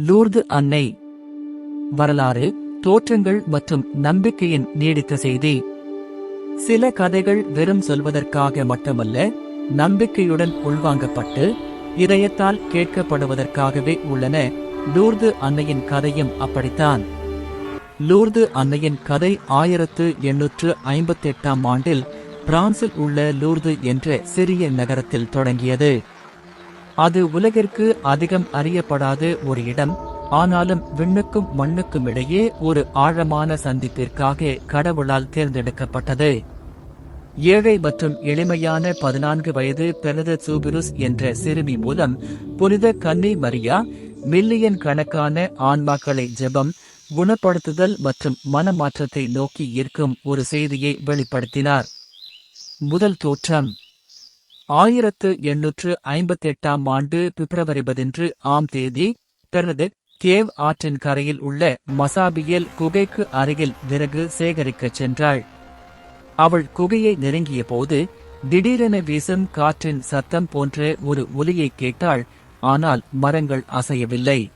Lourdes அன்னை. வரலாறு தோற்றங்கள் மற்றும் நம்பிக்கையின் நீடித்த செய்தி. சில கதைகள் வெறும் சொல்வதற்காக மட்டுமல்ல நம்பிக்கையுடன் உள்வாங்கப்பட்டு இதயத்தால் கேட்கப்படுவதற்காகவே உள்ளன. லூர்து அன்னையின் கதையும் அப்படித்தான். லூர்து அன்னையின் கதை ஆயிரத்து எண்ணூற்று ஐம்பத்தி எட்டாம் ஆண்டில் பிரான்சில் உள்ள லூர்து என்ற சிறிய நகரத்தில் தொடங்கியது. அது உலகிற்கு அதிகம் அறியப்படாத ஒரு இடம். ஆனாலும் விண்ணுக்கும் மண்ணுக்கும் இடையே ஒரு ஆழமான சந்திப்பிற்காக கடவுளால் தேர்ந்தெடுக்கப்பட்டது. ஏழை மற்றும் எளிமையான பதினான்கு வயது பெனத சூபிருஸ் என்ற சிறுமி மூலம் புனித கன்னி மரியா மில்லியன் கணக்கான ஆன்மாக்களை ஜெபம் குணப்படுத்துதல் மற்றும் மனமாற்றத்தை நோக்கி ஈர்க்கும் ஒரு செய்தியை வெளிப்படுத்தினார். முதல் தோற்றம் ஆயிரத்து எண்ணூற்று ஐம்பத்தி எட்டாம் ஆண்டு பிப்ரவரி பதின்று ஆம் தேதி பெர்னதெட் கேவ் ஆற்றின் கரையில் உள்ள மசாபியல் குகைக்கு அருகில் விறகு சேகரிக்கச் சென்றாள். அவள் குகையை நெருங்கிய போது திடீரென வீசும் காற்றின் சத்தம் போன்ற ஒரு ஒலியை கேட்டாள் ஆனால் மரங்கள் அசையவில்லை.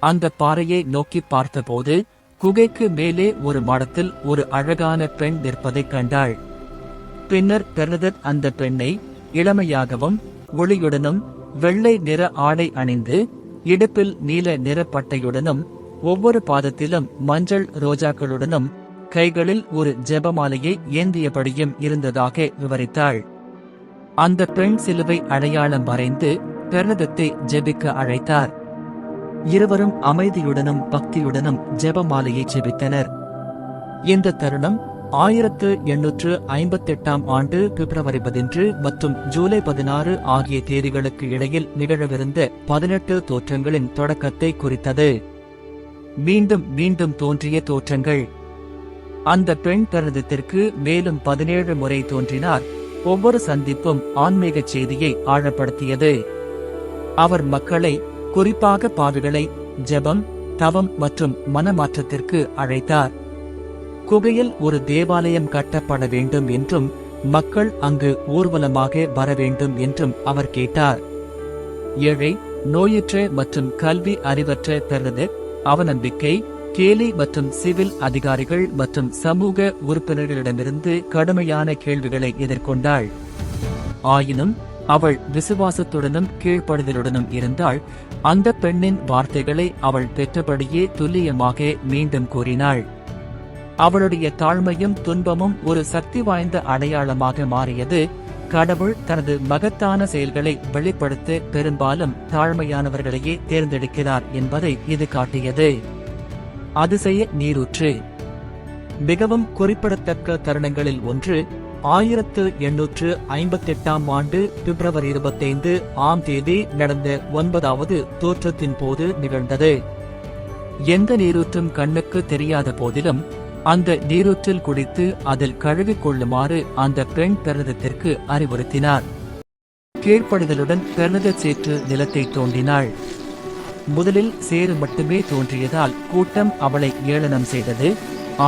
அந்த பாறையை நோக்கி பார்த்தபோது குகைக்கு மேலே ஒரு மடத்தில் ஒரு அழகான பெண் நிற்பதைக் கண்டாள். பின்னர் பெர்னதத் அந்த பெண்ணை இளமையாகவும் ஒளியுடனும் வெள்ளை நிற ஆடை அணிந்து இடுப்பில் நீல நிற பட்டையுடனும் ஒவ்வொரு பாதத்திலும் மஞ்சள் ரோஜாக்களுடனும் கைகளில் ஒரு ஜெபமாலையை ஏந்தியபடியும் இருந்ததாக விவரித்தாள். அந்த பெண் சிலுவை அடையாளம் வரைந்து பிரணதத்தை ஜெபிக்க அழைத்தார். இருவரும் அமைதியுடனும் பக்தியுடனும் ஜெபமாலையை ஜெபித்தனர். இந்த தருணம் ஆயிரத்து எண்ணூற்று ஐம்பத்தெட்டாம் ஆண்டு பிப்ரவரி பதினொன்று மற்றும் ஜூலை பதினாறு ஆகிய தேதிகளுக்கு இடையில் நிகழவிருந்த பதினெட்டு தோற்றங்களின் தொடக்கத்தை குறித்தது. மீண்டும் மீண்டும் தோன்றிய தோற்றங்கள். அந்த பெண் கருதத்திற்கு மேலும் பதினேழு முறை தோன்றினார். ஒவ்வொரு சந்திப்பும் ஆன்மீக செய்தியை ஆழப்படுத்தியது. அவர் மக்களை குறிப்பாக பாவிகளை ஜெபம் தவம் மற்றும் மனமாற்றத்திற்கு அழைத்தார். குகையில் ஒரு தேவாலயம் கட்டப்பட வேண்டும் என்றும் மக்கள் அங்கு ஊர்வலமாக வர வேண்டும் என்றும் அவர் கேட்டார். ஏழை நோயுற்ற மற்றும் கல்வி அறிவற்ற பெறது அவநம்பிக்கை கேலி மற்றும் சிவில் அதிகாரிகள் மற்றும் சமூக உறுப்பினர்களிடமிருந்து கடுமையான கேள்விகளை எதிர்கொண்டாள். ஆயினும் அவள் விசுவாசத்துடனும் கீழ்ப்படுதலுடனும் இருந்தாள் அந்த பெண்ணின் வார்த்தைகளை அவள் பெற்றபடியே துல்லியமாக மீண்டும் கூறினாள். அவளுடைய தாழ்மையும் துன்பமும் ஒரு சக்தி வாய்ந்த அடையாளமாக மாறியது. கடவுள் தனது மகத்தான செயல்களை வெளிப்படுத்த பெரும்பாலும் தாழ்மையானவர்களையே தேர்ந்தெடுக்கிறார் என்பதை இது காட்டியது. அதிசய நீரூற்று. மிகவும் குறிப்பிடத்தக்க தருணங்களில் ஒன்று ஆயிரத்து எண்ணூற்று ஐம்பத்தி எட்டாம் ஆண்டு பிப்ரவரி இருபத்தைந்து ஆம் தேதி நடந்த ஒன்பதாவது தோற்றத்தின் போது நிகழ்ந்தது. எந்த நீரூற்றும் கண்ணுக்கு தெரியாத போதிலும் அந்த நீரூற்றில் குடித்து அதில் கழுவிக் கொள்ளுமாறு அந்த பெண் பெருந்தத்திற்கு அறிவுறுத்தினார். கீழ்ப்படுதலுடன் பெருந்த சேற்று நிலத்தை தோண்டினாள். முதலில் சேறு மட்டுமே தோன்றியதால் கூட்டம் அவளை ஏளனம் செய்தது.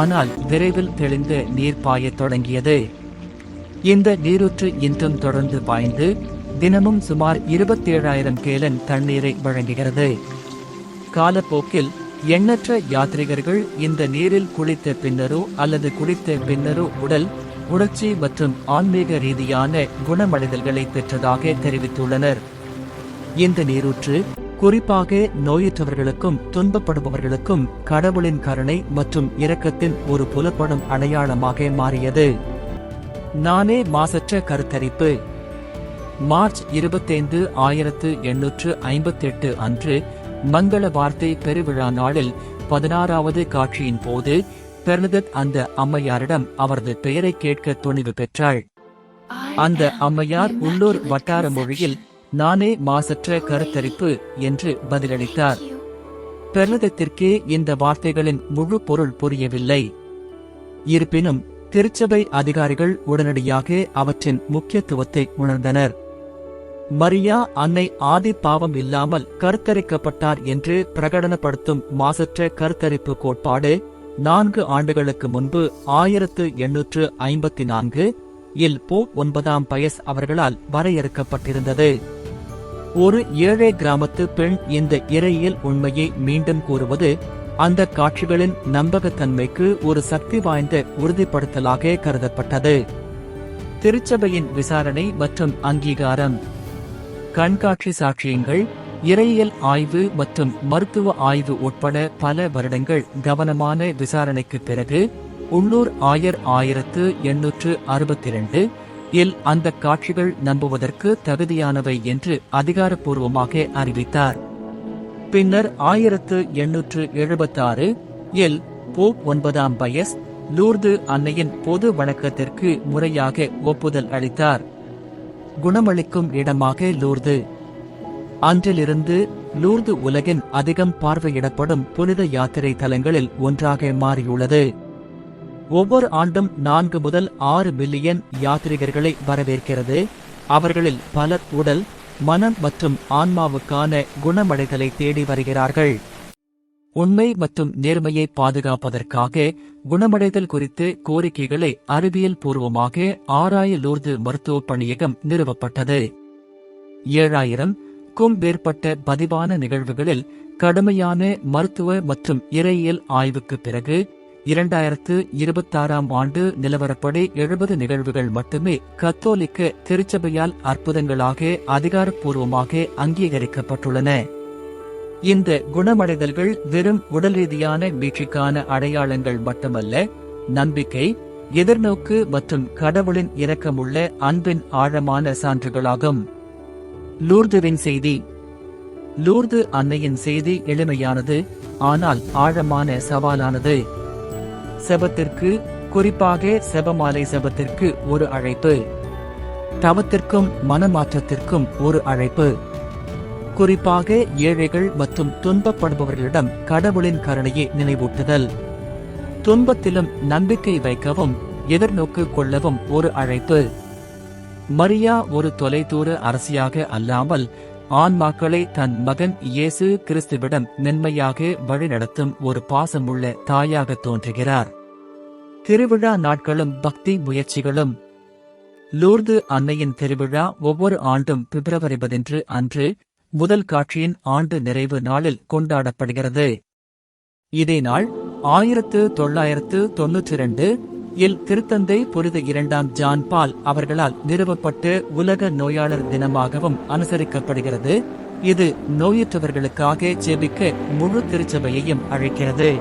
ஆனால் விரைவில் தெளிந்து நீர் பாயத் தொடங்கியது. இந்த நீரூற்று இன்றும் தொடர்ந்து பாய்ந்து தினமும் சுமார் இருபத்தேழாயிரம் கேலன் தண்ணீரை வழங்குகிறது. காலப்போக்கில் எண்ணற்ற யாத்ரிகர்கள் இந்த நீரில் குளித்த பின்னரோ அல்லது குளித்த பின்னரோ உடல் உணர்ச்சி மற்றும் ஆன்மீக ரீதியான குணமடைதல்களை பெற்றதாக தெரிவித்துள்ளனர். இந்த நீரூற்று குறிப்பாக நோயற்றவர்களுக்கும் துன்பப்படுபவர்களுக்கும் கடவுளின் கருணை மற்றும் இரக்கத்தின் ஒரு புலப்படும் அடையாளமாக மாறியது. நானே மாசற்ற கருத்தரிப்பு. மார்ச் இருபத்தைந்து ஆயிரத்து எண்ணூற்று ஐம்பத்தி எட்டு அன்று மங்கள வார்த்தை பெருவிழா நாளில் பதினாறாவது காட்சியின் போது பெர்னதத் அந்த அம்மையாரிடம் அவரது பெயரை கேட்க துணிவு பெற்றாள். அந்த அம்மையார் உள்ளூர் வட்டார மொழியில் நானே மாசற்ற கருத்தரிப்பு என்று பதிலளித்தார். பெர்னதத்திற்கே இந்த வார்த்தைகளின் முழு பொருள் புரியவில்லை. இருப்பினும் திருச்சபை அதிகாரிகள் உடனடியாக அவற்றின் முக்கியத்துவத்தை உணர்ந்தனர். மரியா அன்னை ஆதி பாவம் இல்லாமல் கருத்தரிக்கப்பட்டார் என்று பிரகடனப்படுத்தும் மாசற்ற கருத்தரிப்பு கோட்பாடு நான்கு ஆண்டுகளுக்கு முன்பு ஆயிரத்து எண்ணூற்று ஐம்பத்தி நான்கு இல் போ ஒன்பதாம் பயஸ் அவர்களால் வரையறுக்கப்பட்டிருந்தது. ஒரு ஏழை கிராமத்து பெண் இந்த இறையியல் உண்மையை மீண்டும் கூறுவது அந்த காட்சிகளின் நம்பகத்தன்மைக்கு ஒரு சக்தி வாய்ந்த உறுதிப்படுத்தலாக கருதப்பட்டது. திருச்சபையின் விசாரணை மற்றும் அங்கீகாரம். கண்காட்சி சாட்சியங்கள் இறையியல் ஆய்வு மற்றும் மருத்துவ ஆய்வு உட்பட பல வருடங்கள் கவனமான விசாரணைக்கு பிறகு உள்ளூர் ஆயர் ஆயிரத்து எண்ணூற்று அறுபத்தி இரண்டு இல் அந்த காட்சிகள் நம்புவதற்கு தகுதியானவை என்று அதிகாரப்பூர்வமாக அறிவித்தார். பின்னர் ஆயிரத்து எண்ணூற்று எழுபத்தாறு இல் போப் ஒன்பதாம் பயஸ் லூர்து அன்னையின் பொது வணக்கத்திற்கு முறையாக ஒப்புதல் அளித்தார். குணமளிக்கும் இடமாக லூர்து. அன்றிலிருந்து லூர்து உலகின் அதிகம் பார்வையிடப்படும் புனித யாத்திரை தலங்களில் ஒன்றாக மாறியுள்ளது. ஒவ்வொரு ஆண்டும் நான்கு முதல் ஆறு மில்லியன் யாத்ரிகர்களை வரவேற்கிறது. அவர்களில் பலர் உடல் மனம் மற்றும் ஆன்மாவுக்கான குணமடைதலை தேடி வருகிறார்கள். உண்மை மற்றும் நேர்மையை பாதுகாப்பதற்காக குணமடைதல் குறித்து கோரிக்கைகளை அறிவியல் பூர்வமாக ஆராய லூர்து மருத்துவ பணியகம் நிறுவப்பட்டது. ஏழாயிரம் க்கும் மேற்பட்ட பதிவான நிகழ்வுகளில் கடுமையான மருத்துவ மற்றும் இறையியல் ஆய்வுக்கு பிறகு இரண்டாயிரத்து இருபத்தாறாம் ஆண்டு நிலவரப்படி எழுபது நிகழ்வுகள் மட்டுமே கத்தோலிக்க திருச்சபையால் அற்புதங்களாக அதிகாரப்பூர்வமாக அங்கீகரிக்கப்பட்டுள்ளன. இந்த குணமடைதல்கள் வெறும் உடல் ரீதியான வீழ்ச்சிக்கான அடையாளங்கள் மட்டுமல்ல நம்பிக்கை எதிர்நோக்கு மற்றும் கடவுளின் இரக்கமுள்ள அன்பின் ஆழமான சான்றுகளாகும். லூர்துவின் செய்தி. லூர்து அன்னையின் செய்தி எளிமையானது ஆனால் ஆழமான சவாலானது. செபத்திற்கு குறிப்பாக செபமாலை செபத்திற்கு ஒரு அழைப்பு. தவத்திற்கும் மனமாற்றத்திற்கும் ஒரு அழைப்பு. குறிப்பாக ஏழைகள் மற்றும் துன்பப்படுபவர்களிடம் கடவுளின் கருணையை நினைவூட்டுதல். துன்பத்திலும் நம்பிக்கை வைக்கவும் எதிர்நோக்கு கொள்ளவும் ஒரு அழைப்பு. மரியா ஒரு தொலைதூர அரசியாக அல்லாமல் ஆன்மாக்களை தன் மகன் இயேசு கிறிஸ்துவிடம் மென்மையாக வழிநடத்தும் ஒரு பாசமுள்ள தாயாக தோன்றுகிறார். திருவிழா நாட்களும் பக்தி முயற்சிகளும். லூர்து அன்னையின் திருவிழா ஒவ்வொரு ஆண்டும் பிப்ரவரி பதின்று அன்று முதல் காட்சியின் ஆண்டு நிறைவு நாளில் கொண்டாடப்படுகிறது. இதே நாள் ஆயிரத்து தொள்ளாயிரத்து தொன்னூற்றி இரண்டு இல் திருத்தந்தை புரித இரண்டாம் ஜான் பால் அவர்களால் நிறுவப்பட்டு உலக நோயாளர் தினமாகவும் அனுசரிக்கப்படுகிறது. இது நோயற்றவர்களுக்காக ஜெபிக்க முழு திருச்சபையையும் அழைக்கிறது.